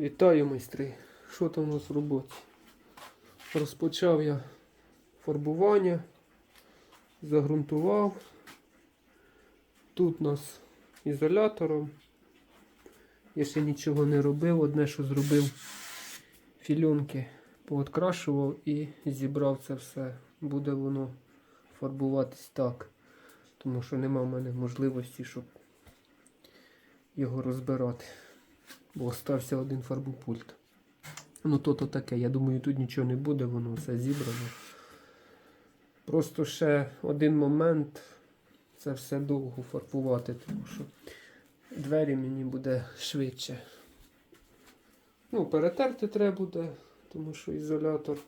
Вітаю майстри! Що там у нас в роботі? Розпочав я фарбування, загрунтував. Тут у нас ізолятором. Я ще нічого не робив. Одне, що зробив фільонки, пооткрашував і зібрав це все. Буде воно фарбуватись так. Тому що нема в мене можливості, щоб його розбирати. Бо остався один фарбопульт. Ну то то таке. Я думаю, тут нічого не буде, воно все зібрано. Просто ще один момент. Це все довго фарбувати, тому що двері мені буде швидше. Ну, перетерти треба буде, тому що ізолятор.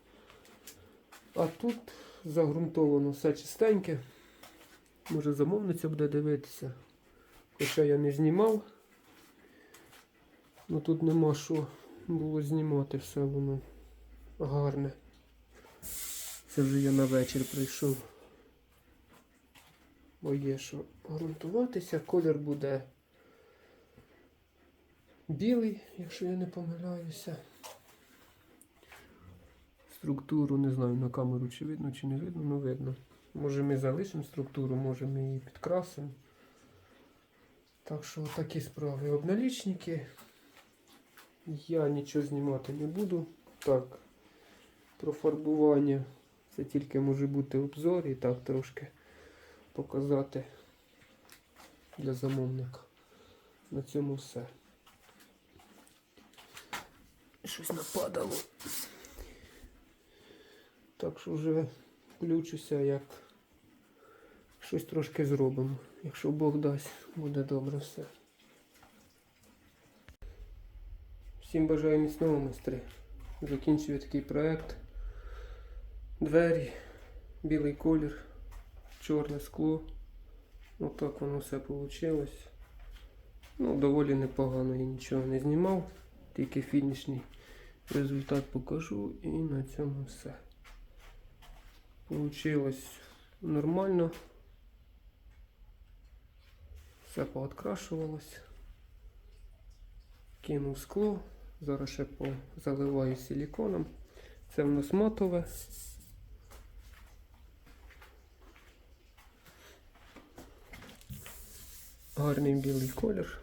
А тут загрунтовано все чистеньке. Може замовниця буде дивитися. Хоча я не знімав. Ну тут нема що було знімати, все воно гарне. Це вже я на вечір прийшов. Бо є що грунтуватися. Колір буде білий, якщо я не помиляюся. Структуру не знаю на камеру чи видно, чи не видно, ну видно. Може ми залишимо структуру, може ми її підкрасимо. Так що такі справи. Обналічники. Я нічого знімати не буду. Так, про фарбування. Це тільки може бути обзор і так трошки показати для замовника. На цьому все. Щось нападало. Так що вже включуся, як щось трошки зробимо. Якщо Бог дасть, буде добре все. Всім бажаю міцного майстри. Закінчую такий проект. Двері, білий колір, чорне скло. Отак воно все вийшло. Ну, доволі непогано, я нічого не знімав, тільки фінішний результат покажу і на цьому все. Получилось нормально. Все пооткрашувалось. Кинув скло. Зараз ще заливаю силіконом. Це в нас матове. Гарний білий колір.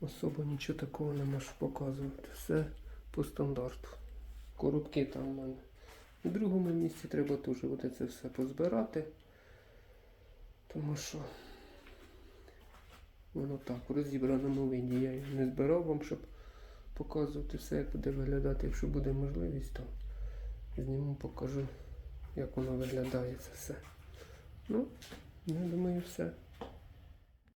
Особо нічого такого не можу показувати. Все по стандарту. Коробки там в мене. У другому місці треба теж це все позбирати. Тому що Воно так, у розібраному виді. Я його не збирав вам, щоб показувати все, як буде виглядати. Якщо буде можливість, то зніму, покажу, як воно виглядає це все. Ну, я думаю, все.